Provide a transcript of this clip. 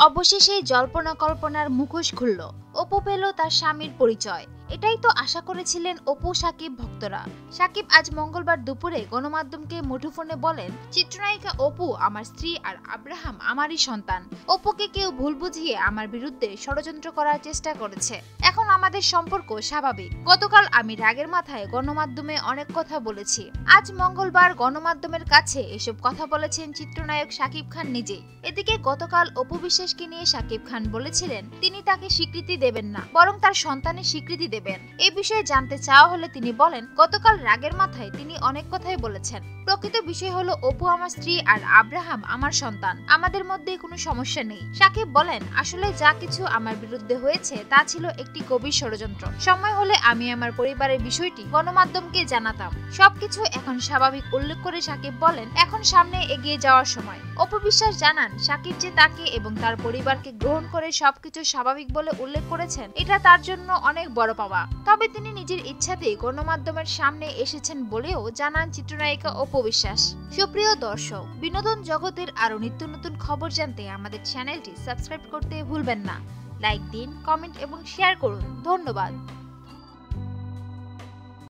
অবশেষে জল্পনা কল্পনার মুখোশ খুলল অপু পেল তার স্বামীর পরিচয়। এটাই তো আশা করেছিলেন অপু সাকিব ভক্তরা। সাকিব আজ মঙ্গলবার দুপুরে গণমাধ্যমকে মুঠোফোনে বলেন, চিত্রনায়িকা অপু আমার স্ত্রী আর আব্রাহাম আমারই সন্তান। অপুকে কেউ ভুল বুঝিয়ে আমার বিরুদ্ধে ষড়যন্ত্র করার চেষ্টা করেছে। এখন আমাদের সম্পর্ক স্বাভাবিক। গতকাল আমি রাগের মাথায় গণমাধ্যমে অনেক কথা বলেছি। আজ মঙ্গলবার গণমাধ্যমের কাছে এসব কথা বলেছেন চিত্রনায়ক সাকিব খান নিজেই। এদিকে গতকাল অপু বিশ্বাসকে নিয়ে সাকিব খান বলেছিলেন, তিনি তাকে স্বীকৃতি দেবেন না, বরং তার সন্তানের স্বীকৃতি দেবেন। এই বিষয়ে জানতে চাওয়া হলে তিনি বলেন, গতকাল রাগের মাথায় তিনি অনেক কথাই বলেছেন। প্রকৃত বিষয় হলো, অপু আমার স্ত্রী আর আব্রাহাম আমার সন্তান। আমাদের মধ্যে কোনো সমস্যা নেই। সাকিব বলেন, আসলে যা কিছু আমার বিরুদ্ধে হয়েছে, তা ছিল একটি গভীর ষড়যন্ত্র। সময় হলে আমি আমার পরিবারের বিষয়টি গণমাধ্যমকে জানাতাম। সবকিছু এখন স্বাভাবিক উল্লেখ করে সাকিব বলেন, এখন সামনে এগিয়ে যাওয়ার সময়। অপু বিশ্বাস জানান, সাকিব যে তাকে এবং তার পরিবারকে গ্রহণ করে সবকিছু স্বাভাবিক বলে উল্লেখ করেছেন। এটা তার জন্য অনেক বড় পাওয়া। তবে তিনি নিজের ইচ্ছাতেই গণমাধ্যমের সামনে এসেছেন বলেও জানান চিত্রনায়িকা অপু বিশ্বাস। সুপ্রিয় দর্শক, বিনোদন জগতের আরও নিত্য নতুন খবর জানতে আমাদের চ্যানেলটি সাবস্ক্রাইব করতে ভুলবেন না। লাইক দিন, কমেন্ট এবং শেয়ার করুন। ধন্যবাদ।